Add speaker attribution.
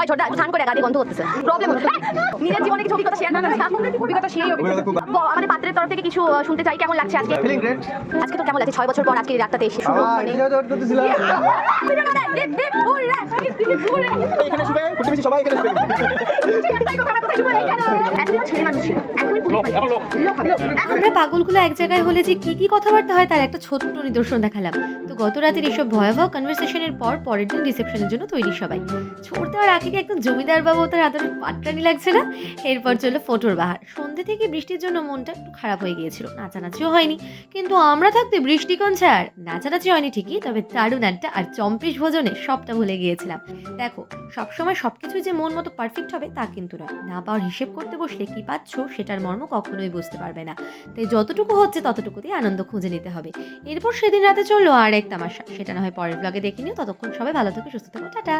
Speaker 1: ওই ছোট ধান করে গাড়ি গন্ধ করতেছে প্রবলেম নিজের জীবনে কিছু অভিজ্ঞতা শেয়ার না অভিজ্ঞতা সেই
Speaker 2: অভিজ্ঞতা খুব
Speaker 1: আমাদের পাত্রের তরফ থেকে কিছু শুনতে চাই কেমন লাগছে আজকে আজকে তো কেমন লাগছে ছয় বছর পর আজকে রাতটাতে এসে শুরু
Speaker 2: এখানে প্রতিবেশী সবাই এখানে
Speaker 3: আমরা পাগলগুলো এক জায়গায় হলে যে কি কি কথাবার্তা হয় তার একটা ছোট্ট নিদর্শন দেখালাম। তো গত রাতের এসব ভয়াবহ কনভারসেশনের পর পরের দিন রিসেপশনের জন্য তৈরি সবাই। ছোট দেওয়ার আগে একদম জমিদার বাবু তার আদরের পাটরানি লাগছে না? এরপর চলল ফটোর বাহার। সন্ধ্যে থেকে বৃষ্টির জন্য মনটা একটু খারাপ হয়ে গিয়েছিল। নাচানাচিও হয়নি। কিন্তু আমরা থাকতে বৃষ্টি কোন ছাড় নাচানাচি হয়নি ঠিকই, তবে দারুণ আড্ডা আর চম্পিশ ভোজনে সবটা ভুলে গিয়েছিলাম। দেখো, সবসময় সবকিছু যে মন মতো পারফেক্ট হবে তা কিন্তু নয়। না পাওয়ার হিসেব করতে বসলে কি পাচ্ছ সেটার মর্ম কখনোই বুঝতে পারবে না। তাই যতটুকু হচ্ছে ততটুকু দিয়ে আনন্দ খুঁজে নিতে হবে। এরপর সেদিন রাতে চলল আর এক তামাশা। সেটা না হয় পরের ব্লগে দেখে নিও ততক্ষণ সবাই ভালো থেকে, সুস্থ থাকো। টাটা!